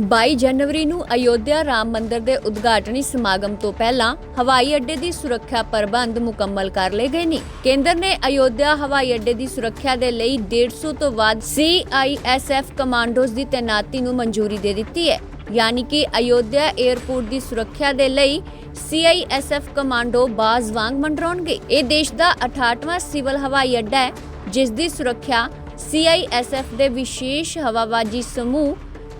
22 ਜਨਵਰੀ ਨੂੰ ਅਯੋਧਿਆ ਰਾਮ ਮੰਦਿਰ ਦੇ ਉਦਘਾਟਨੀ ਸਮਾਗਮ ਤੋਂ ਪਹਿਲਾਂ ਹਵਾਈ ਅੱਡੇ ਦੀ ਸੁਰੱਖਿਆ ਪ੍ਰਬੰਧ ਮੁਕੰਮਲ ਕਰ ਲਏ ਗਏ ਨੇ। ਕੇਂਦਰ ਨੇ ਅਯੋਧਿਆ ਹਵਾਈ ਅੱਡੇ ਦੀ ਸੁਰੱਖਿਆ ਦੇ ਲਈ 150 ਤੋਂ ਵੱਧ CISF ਕਮਾਂਡੋਜ਼ ਦੀ ਤੈਨਾਤੀ ਨੂੰ ਮਨਜ਼ੂਰੀ ਦੇ ਦਿੱਤੀ ਹੈ। ਯਾਨੀ ਕਿ ਅਯੋਧਿਆ 에ਅਰਪੋਰਟ ਦੀ ਸੁਰੱਖਿਆ ਦੇ ਲਈ CISF ਕਮਾਂਡੋ ਬਾਜ਼ ਵਾਂਗ ਮੰਡਰਾਉਣਗੇ। ਇਹ ਦੇਸ਼ ਦਾ 68ਵਾਂ ਸਿਵਲ ਹਵਾਈ ਅੱਡਾ ਹੈ, ਜਿਸ ਦੀ ਸੁਰੱਖਿਆ CISF ਦੇ ਵਿਸ਼ੇਸ਼ ਹਵਾਬਾਜ਼ੀ ਸਮੂਹ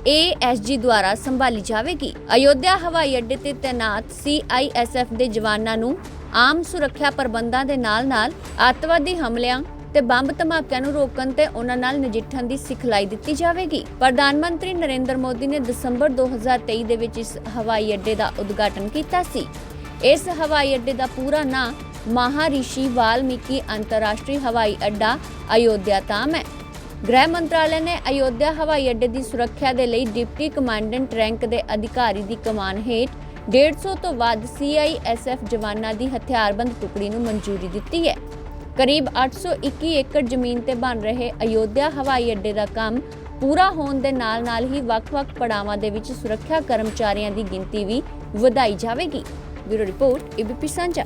ASG ਦੁਆਰਾ ਸੰਭਾਲੀ ਜਾਵੇਗੀ। ਅਯੋਧਿਆ ਹਵਾਈ ਅੱਡੇ ਤੇ ਤੈਨਾਤ CISF ਦੇ ਜਵਾਨਾਂ ਨੂੰ ਆਮ ਸੁਰੱਖਿਆ ਪ੍ਰਬੰਧਾਂ ਦੇ ਨਾਲ-ਨਾਲ ਅੱਤਵਾਦੀ ਹਮਲਿਆਂ ਤੇ ਬੰਬ ਧਮਾਕਿਆਂ ਨੂੰ ਰੋਕਣ ਤੇ ਉਹਨਾਂ ਨਾਲ ਨਜਿੱਠਣ ਦੀ ਸਿਖਲਾਈ ਦਿੱਤੀ ਜਾਵੇਗੀ। ਪ੍ਰਧਾਨ ਮੰਤਰੀ ਨਰਿੰਦਰ ਮੋਦੀ ਨੇ ਦਸੰਬਰ 2023 ਦੇ ਵਿੱਚ ਇਸ ਹਵਾਈ ਅੱਡੇ ਦਾ ਉਦਘਾਟਨ ਕੀਤਾ ਸੀ। ਇਸ ਹਵਾਈ ਅੱਡੇ ਦਾ ਪੂਰਾ ਨਾਂ ਮਹਾਰਿਸ਼ੀ ਵਾਲਮੀਕੀ ਅੰਤਰਰਾਸ਼ਟਰੀ ਹਵਾਈ ਅੱਡਾ ਅਯੋਧਿਆ ਧਾਮ ਹੈ। ਗ੍ਰਹਿ ਮੰਤਰਾਲੇ ਨੇ ਅਯੋਧਿਆ ਹਵਾਈ ਅੱਡੇ ਦੀ ਸੁਰੱਖਿਆ ਦੇ ਲਈ ਡਿਪਟੀ ਕਮਾਂਡੈਂਟ ਰੈਂਕ ਦੇ ਅਧਿਕਾਰੀ ਦੀ ਕਮਾਨ ਹੇਠ 150 ਤੋਂ ਵੱਧ CISF ਜਵਾਨਾਂ ਦੀ ਹਥਿਆਰਬੰਦ ਟੁਕੜੀ ਨੂੰ ਮਨਜ਼ੂਰੀ ਦਿੱਤੀ ਹੈ। ਕਰੀਬ 821 ਏਕੜ ਜ਼ਮੀਨ ਤੇ ਬਣ ਰਹੇ ਅਯੋਧਿਆ ਹਵਾਈ ਅੱਡੇ ਦਾ ਕੰਮ ਪੂਰਾ ਹੋਣ ਦੇ ਨਾਲ-ਨਾਲ ਹੀ ਵੱਖ-ਵੱਖ ਪੜਾਵਾਂ ਦੇ ਵਿੱਚ ਸੁਰੱਖਿਆ ਕਰਮਚਾਰੀਆਂ ਦੀ ਗਿਣਤੀ ਵੀ ਵਧਾਈ ਜਾਵੇਗੀ। Bureau report, ABP Sanjha.